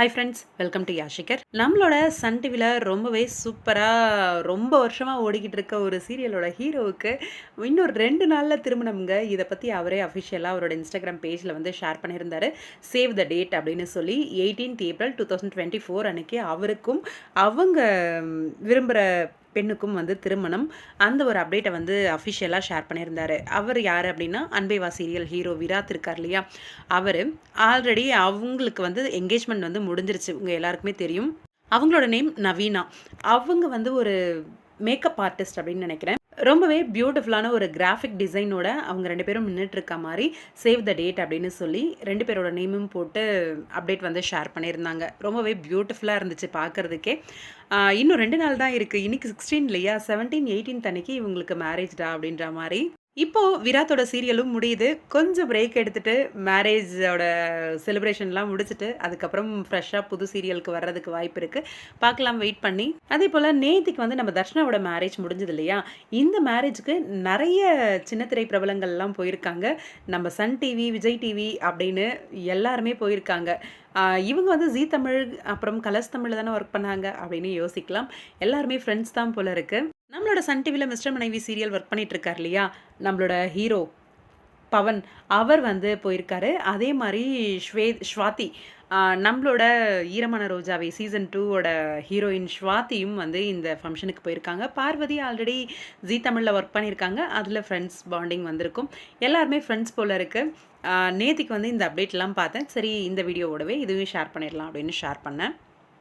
High friends welcome to யாஷிகர் நம்மளோட Sun டிவியில் ரொம்பவே சூப்பராக ரொம்ப வருஷமாக ஓடிக்கிட்டு இருக்க ஒரு சீரியலோட ஹீரோவுக்கு இன்னும் ரெண்டு நாளில் திரும்பினவங்க இதை பற்றி அவரே அஃபிஷியலாக அவரோட இன்ஸ்டாகிராம் பேஜில் வந்து ஷேர் பண்ணியிருந்தார். சேவ் த டேட் அப்படின்னு சொல்லி eighteenth April two thousand twenty four அன்னைக்கு அவருக்கும் அவங்க விரும்புகிற பெண்ணுக்கும் வந்து திருமணம். அந்த ஒரு அப்டேட்டை வந்து அஃபிஷியலாக ஷேர் பண்ணியிருந்தாரு. அவர் யார் அப்படின்னா அன்பேவா சீரியல் ஹீரோ விராத் இருக்கார் இல்லையா? அவர் ஆல்ரெடி அவங்களுக்கு வந்து என்கேஜ்மெண்ட் வந்து முடிஞ்சிருச்சு. உங்கள் எல்லாருக்குமே தெரியும். அவங்களோட நேம் நவீனா. அவங்க வந்து ஒரு மேக்கப் ஆர்டிஸ்ட் அப்படின்னு நினைக்கிறேன். ரொம்பவே பியூட்டிஃபுல்லான ஒரு கிராஃபிக் டிசைனோட அவங்க ரெண்டு பேரும் நின்றுட்டு இருக்க மாதிரி சேவ் த டேட் அப்படின்னு சொல்லி ரெண்டு பேரோட நேமும் போட்டு அப்டேட் வந்து ஷேர் பண்ணியிருந்தாங்க. ரொம்பவே பியூட்டிஃபுல்லாக இருந்துச்சு பார்க்குறதுக்கே இன்னும் ரெண்டு நாள் தான் இருக்குது இன்னைக்கு சிக்ஸ்டீன் இல்லையா? செவன்டீன் எயிட்டீன் அன்னைக்கு இவங்களுக்கு மேரேஜ்டா அப்படின்ற மாதிரி இப்போ விராத்தோட சீரியலும் முடியுது. கொஞ்சம் பிரேக் எடுத்துட்டு மேரேஜோட செலிப்ரேஷன்லாம் முடிச்சுட்டு அதுக்கப்புறம் ஃப்ரெஷ்ஷாக புது சீரியலுக்கு வர்றதுக்கு வாய்ப்பு இருக்குது பார்க்கலாம் வெயிட் பண்ணி. அதே போல் நேத்திக்கு வந்து நம்ம தர்ஷனாவோட மேரேஜ் முடிஞ்சது இல்லையா? இந்த மேரேஜுக்கு நிறைய சின்ன திரை பிரபலங்கள்லாம் போயிருக்காங்க. நம்ம சன் டிவி விஜய் டிவி அப்படின்னு எல்லாருமே போயிருக்காங்க. இவங்க வந்து ஜீ தமிழ் அப்புறம் கலர்ஸ் தமிழ் தானே ஒர்க் பண்ணாங்க அப்படின்னு யோசிக்கலாம். எல்லாருமே ஃப்ரெண்ட்ஸ் தான் போல இருக்குது நம்மளோட சன் டிவியில் மிஸ்டர் மனைவி சீரியல் ஒர்க் பண்ணிகிட்ருக்கார் இல்லையா? நம்மளோட ஹீரோ பவன். அவர் வந்து போயிருக்காரு. அதே மாதிரி ஸ்வே ஸ்வாதி. நம்மளோட ஈரமான ரோஜாவை சீசன் டூவோட ஹீரோயின் ஸ்வாதியும் வந்து இந்த ஃபங்க்ஷனுக்கு போயிருக்காங்க. பார்வதி ஆல்ரெடி ஜீ தமிழில் ஒர்க் பண்ணியிருக்காங்க. அதில் ஃப்ரெண்ட்ஸ் பாண்டிங் வந்திருக்கும். எல்லாருமே ஃப்ரெண்ட்ஸ் போல் இருக்குது நேத்திக்கு வந்து இந்த அப்டேட்லாம் பார்த்தேன். சரி இந்த வீடியோவோடவே இதுவும் ஷேர் பண்ணிடலாம் அப்படின்னு ஷேர் பண்ணேன்.